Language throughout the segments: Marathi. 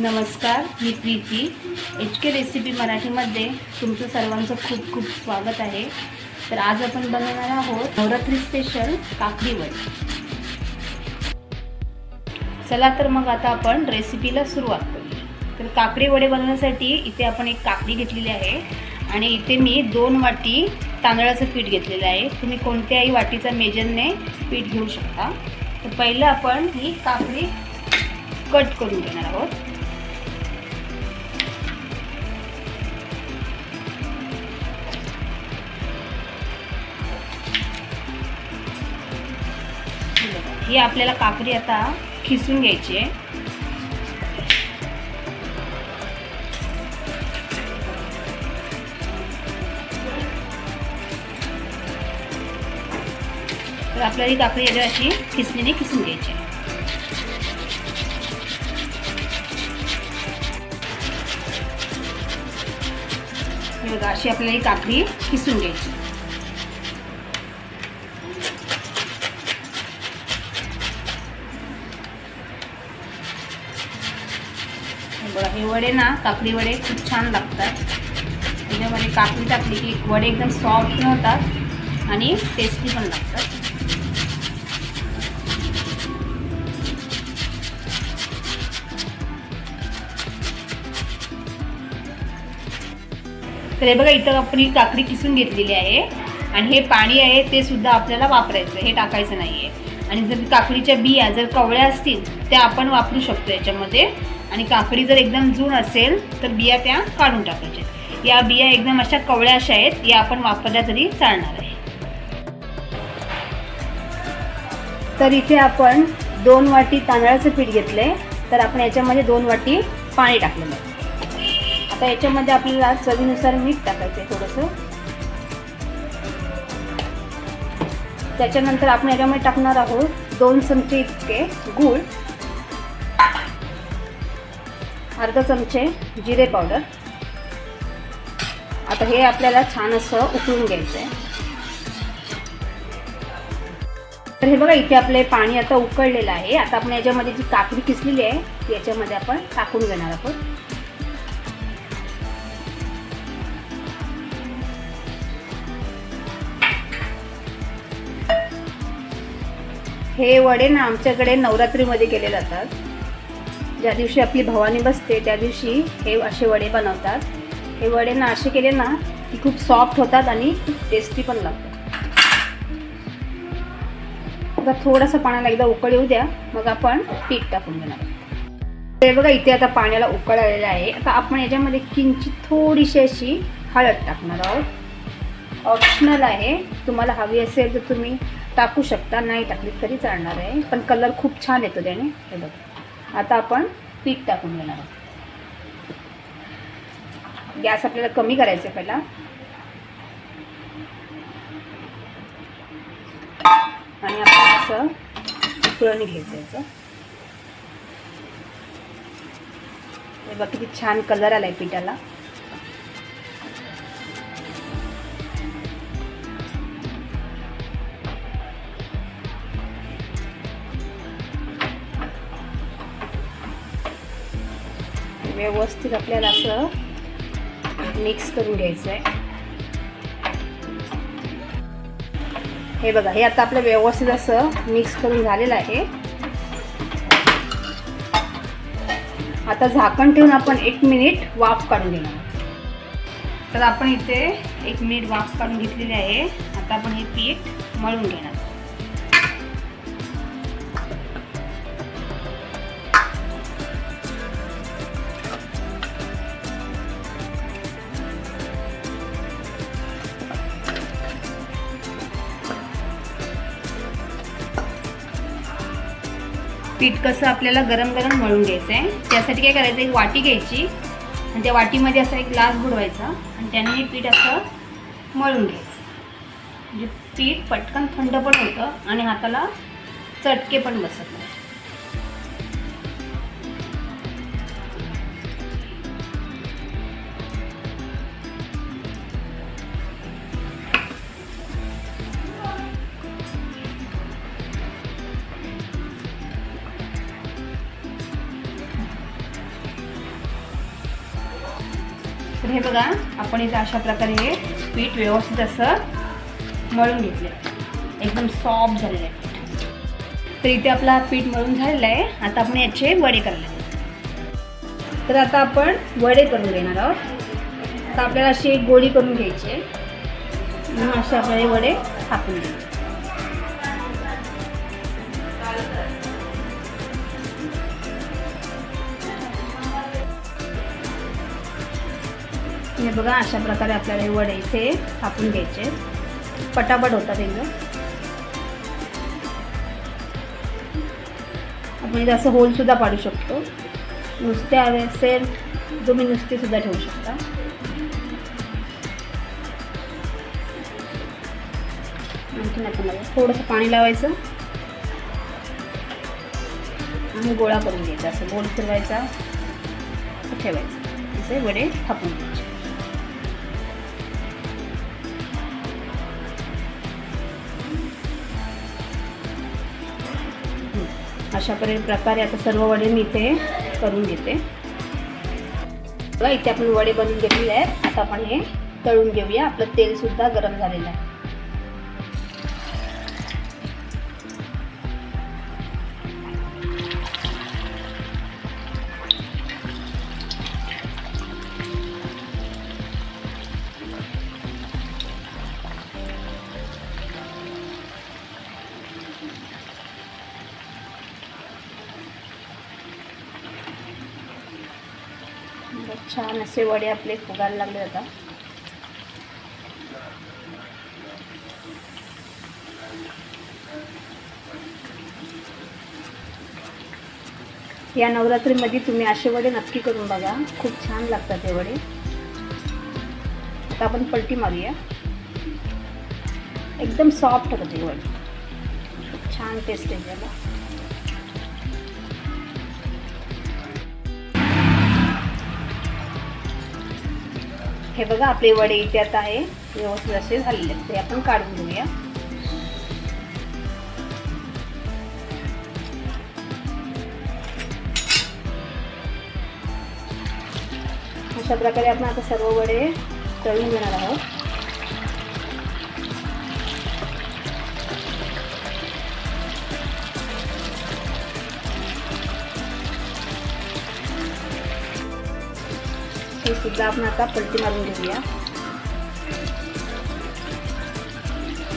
नमस्कार मी प्रीती. एच के रेसिपी मराठीमध्ये तुमचं सर्वांचं खूप खूप स्वागत आहे. तर आज आपण बनवणार आहोत नवरात्री स्पेशल काकडी वडी. चला तर मग आता आपण रेसिपीला सुरुवात करूया. तर काकडी वडे बनवण्यासाठी इथे आपण एक काकडी घेतलेली आहे आणि इथे मी दोन वाटी तांदळाचं पीठ घेतलेलं आहे. तुम्ही कोणत्याही वाटीचा मेजरने पीठ घेऊ शकता. तर पहिलं आपण ही काकडी कट करून घेणार आहोत. ही आपल्याला काकडी आता खिसून घ्यायची आहे. तर आपल्याला ही काकडी याच्या अशी खिसणीने खिसून घ्यायची आहे. बघा अशी आपल्याला ही काकडी खिसून घ्यायची बघा हे वडे ना काकडी वडे खूप छान लागतात. त्याच्यामध्ये काकडी टाकली की वडे एकदम सॉफ्ट पण होतात आणि टेस्टी पण लागतात. तर हे बघा इथं आपण ही काकडी किसून घेतलेली आहे. आणि हे पाणी आहे ते सुद्धा आपल्याला वापरायचं हे टाकायचं नाही आहे आणि जर काकडीच्या बिया जर कवळ्या असतील त्या आपण वापरू शकतो याच्यामध्ये. आणि काकडी जर एकदम जून असेल तर बिया त्या काढून टाकायच्या. या बिया एकदम अशा कवळ्या अशा आहेत या आपण वापरल्या तरी चालणार आहे. तर इथे आपण दोन वाटी तांदळाचं पीठ घेतले तर आपण याच्यामध्ये दोन वाटी पाणी टाकलेलं आहे. आता याच्यामध्ये आपल्याला चवीनुसार मीठ टाकायचं आहे थोडंसं. त्याच्यानंतर आपण याच्यामध्ये टाकणार आहोत दोन चमचे इतके गूळ. अर्धा चमचे जिरे पावडर. आता हे आपल्याला छान असं उकळून घ्यायचं आहे तर हे बघा इथे आपले पाणी आता उकळलेलं आहे. आता आपण याच्यामध्ये जी काकडी किसलेली आहे ती याच्यामध्ये आपण टाकून घेणार आहोत. हे वडे ना आमच्याकडे नवरात्रीमध्ये केले जातात. ज्या दिवशी आपली भवानी बसते त्या दिवशी हे असे वडे बनवतात. हे वडे ना असे केले ना की खूप सॉफ्ट होतात आणि खूप टेस्टी पण लागतात. आता थोडंसं पाण्याला एकदा उकळ येऊ द्या मग आपण पीठ टाकून देणार ते बघा इथे आता पाण्याला उकळ आलेलं आहे. आता आपण याच्यामध्ये किंचित थोडीशी अशी हळद टाकणार आहोत. ऑप्शनल आहे. तुम्हाला हवी असेल तर तुम्ही टाकू शकता नाही टाकली तरी चालणार आहे. पण कलर खूप छान येतो त्याने. हे बघा. आता आपण पीठ टाकून घेणार आहोत. गॅस आपल्याला कमी करायचा आहे पहिला. आणि आपण असं उकळणी घ्यायचं याचं हे बघा किती छान कलर आलाय पिठाला. व्यवस्थित आपल्याला असं मिक्स करून घ्यायचं आहे हे बघा हे आता आपलं व्यवस्थित असं मिक्स करून झालेलं आहे. आता झाकण ठेवून आपण एक मिनिट वाफ काढून घेणार तर आपण इथे एक मिनिट वाफ काढून घेतलेली आहे. आता आपण हे पीठ मळून घेणार पीठ कसं आपल्याला गरम गरम मळून घ्यायचं आहे. त्यासाठी काय करायचं एक वाटी घ्यायची. आणि त्या वाटीमध्ये असा एक ग्लास बुडवायचा आणि त्याने हे पीठ असं मळून घ्यायचं. म्हणजे पीठ पटकन थंड पण होतं आणि हाताला चटके पण बसत नाही. तर हे बघा आपण इथे अशा प्रकारे हे पीठ व्यवस्थित असं मळून घेतले एकदम सॉफ्ट झालेलं आहे पीठ. तर इथे आपला पीठ मळून झालेलं आहे. आता आपण याचे वडे करायला तर आता आपण वडे करून घेणार आहोत. तर आपल्याला अशी एक गोळी करून घ्यायची आहे. म्हणून असे आपल्याला वडे थापून घ्यायचे. हे बघा अशा प्रकारे आपल्याला हे वडे इथे थापून घ्यायचे. पटापट होतात एकदम. आपण इथे असं होलसुद्धा पाडू शकतो. नुसते हवे असेल तुम्ही नुसतीसुद्धा ठेवू शकता. आणखीन आपण थोडंसं पाणी लावायचं. आणि गोळा करून घ्यायचा असं गोल फिरवायचा. ठेवायचं. असे वडे थापून घ्यायचे. अशा प्रकारे आता सर्व वडे मी इथे करून घेते. बघा इथे आपण वडे बनवून घेतलेले आहेत. आता आपण हे तळून घेऊया. आपलं तेल सुद्धा गरम झालेलं आहे. छान असे वडे आपले फुगायला लागले आता. या नवरात्रीमध्ये तुम्ही असे वडे नक्की करून बघा. खूप छान लागतात हे वडे. आता आपण पलटी मारूया. एकदम सॉफ्ट होतं ते वडे. खूप छान टेस्ट आहे त्याला हे बघा आपले वडे इथे आता आहे. व्यवस्थित असे झालेले आहेत. ते आपण काढून घेऊया. अशा प्रकारे आपण आता सर्व वडे तळून घेणार आहोत. सुद्धा आपण आता पलटी मारून घेऊया.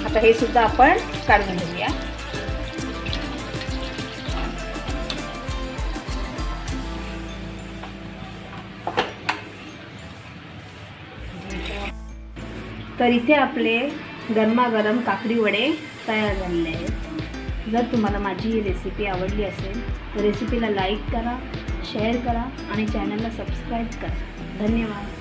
आता हे सुद्धा आपण काढून घेऊया. तर इथे आपले गरमागरम काकडी वडे तयार झालेले आहेत. जर तुम्हाला माझी ही रेसिपी आवडली असेल तर रेसिपीला लाईक करा शेअर करा आणि चॅनलला सबस्क्राईब करा. धन्यवाद